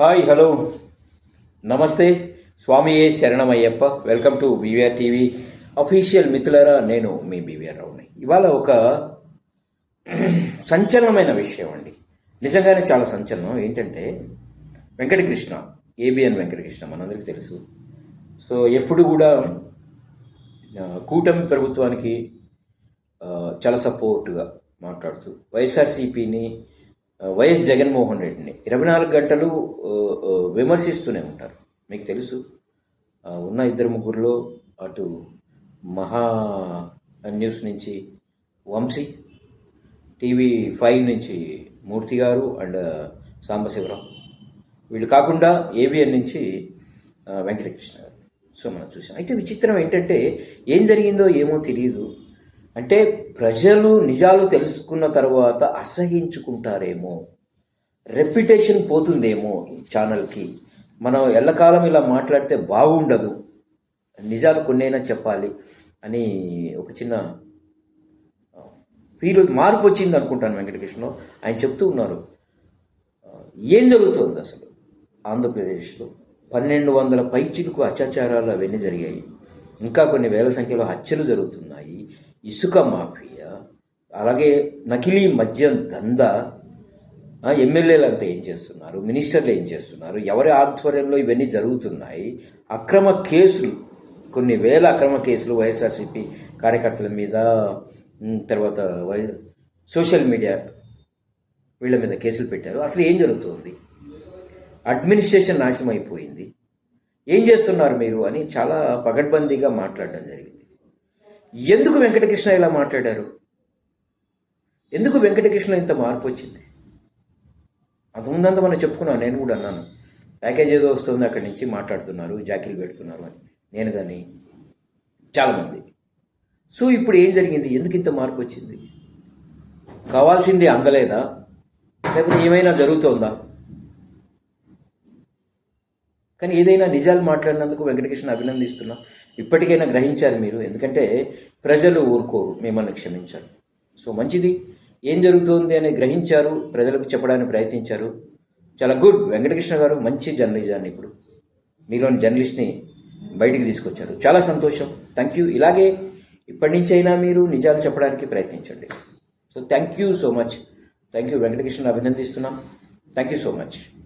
Hi hello. నమస్తే. స్వామి ఏ శరణమయ్యప్ప. Welcome to BVR TV. Official మిత్రులరా నేను మీ బీవీఆర్ రావుని. ఇవాళ ఒక సంచలనమైన విషయం అండి. నిజంగానే చాలా సంచలనం. ఏంటంటే వెంకటకృష్ణ ఏబిఎన్ వెంకటకృష్ణ మనందరికీ తెలుసు. సో ఎప్పుడు కూడా కూటమి ప్రభుత్వానికి చాలా సపోర్ట్గా మాట్లాడుతూ వైఎస్ఆర్సీపీని వైఎస్ జగన్మోహన్ రెడ్డిని. ఇరవై నాలుగు గంటలు విమర్శిస్తూనే ఉంటారు. మీకు తెలుసు ఉన్న ఇద్దరు ముగ్గురులో అటు మహా న్యూస్ నుంచి వంశీ టీవీ ఫైవ్ నుంచి మూర్తి గారు అండ్ సాంబశివరావు. వీళ్ళు కాకుండా ఏబిఎన్ నుంచి వెంకటకృష్ణ గారు. సో మనం చూసాం. అయితే విచిత్రం ఏంటంటే ఏం జరిగిందో ఏమో తెలియదు. అంటే ప్రజలు నిజాలు తెలుసుకున్న తర్వాత అసహించుకుంటారేమో. రెప్యుటేషన్ పోతుందేమో ఈ ఛానల్కి. మనం ఎల్లకాలం ఇలా మాట్లాడితే బాగుండదు. నిజాలు కొన్నైనా చెప్పాలి అని ఒక చిన్న వీరు మార్పు వచ్చింది అనుకుంటాను వెంకటకృష్ణలో. ఆయన చెప్తూ ఉన్నారు. ఏం జరుగుతుంది అసలు ఆంధ్రప్రదేశ్లో? పన్నెండు వందల పైచిలకు అత్యాచారాలు అవన్నీ జరిగాయి. ఇంకా కొన్ని వేల సంఖ్యలో హత్యలు జరుగుతున్నాయి. ఇసుక మాఫియా అలాగే నకిలీ మద్యం దందా ఎమ్మెల్యేలు అంతా ఏం చేస్తున్నారు? మినిస్టర్లు ఏం చేస్తున్నారు? ఎవరి ఆధ్వర్యంలో ఇవన్నీ జరుగుతున్నాయి? అక్రమ కేసులు కొన్ని వేల అక్రమ కేసులు వైఎస్ఆర్సీపీ కార్యకర్తల మీద తర్వాత వై సోషల్ మీడియా వీళ్ళ మీద కేసులు పెట్టారు. అసలు ఏం జరుగుతుంది? అడ్మినిస్ట్రేషన్ నాశనం అయిపోయింది. ఏం చేస్తున్నారు మీరు అని చాలా పగడ్బందీగా మాట్లాడడం జరిగింది. ఎందుకు వెంకటకృష్ణ ఇలా మాట్లాడారు? ఎందుకు వెంకటకృష్ణ ఇంత మార్పు వచ్చింది? అంతకుముందంతా మనం చెప్పుకున్నాను నేను కూడా అన్నాను. ప్యాకేజ్ ఏదో వస్తుంది అక్కడి నుంచి మాట్లాడుతున్నారు జాకీలు పెడుతున్నారు అని. నేను కానీ చాలామంది. సో ఇప్పుడు ఏం జరిగింది? ఎందుకు ఇంత మార్పు వచ్చింది? కావాల్సింది అందలేదా? లేకపోతే ఏమైనా జరుగుతుందా? కానీ ఏదైనా నిజాలు మాట్లాడినందుకు వెంకటకృష్ణ అభినందిస్తున్నా. ఇప్పటికైనా గ్రహించారు మీరు. ఎందుకంటే ప్రజలు ఊరుకోరు. మిమ్మల్ని క్షమించారు సో మంచిది. ఏం జరుగుతోంది అని గ్రహించారు. ప్రజలకు చెప్పడానికి ప్రయత్నించారు. చాలా గుడ్. వెంకటకృష్ణ గారు మంచి జర్నలిజాన్ని ఇప్పుడు. మీలోని జర్నలిస్ట్ని బయటికి తీసుకొచ్చారు. చాలా సంతోషం. థ్యాంక్ యూ ఇలాగే ఇప్పటి నుంచి అయినా మీరు నిజాలు చెప్పడానికి ప్రయత్నించండి. So thank you so much thank you Venkatakrishna అభినందిస్తున్నాం. Thank you so much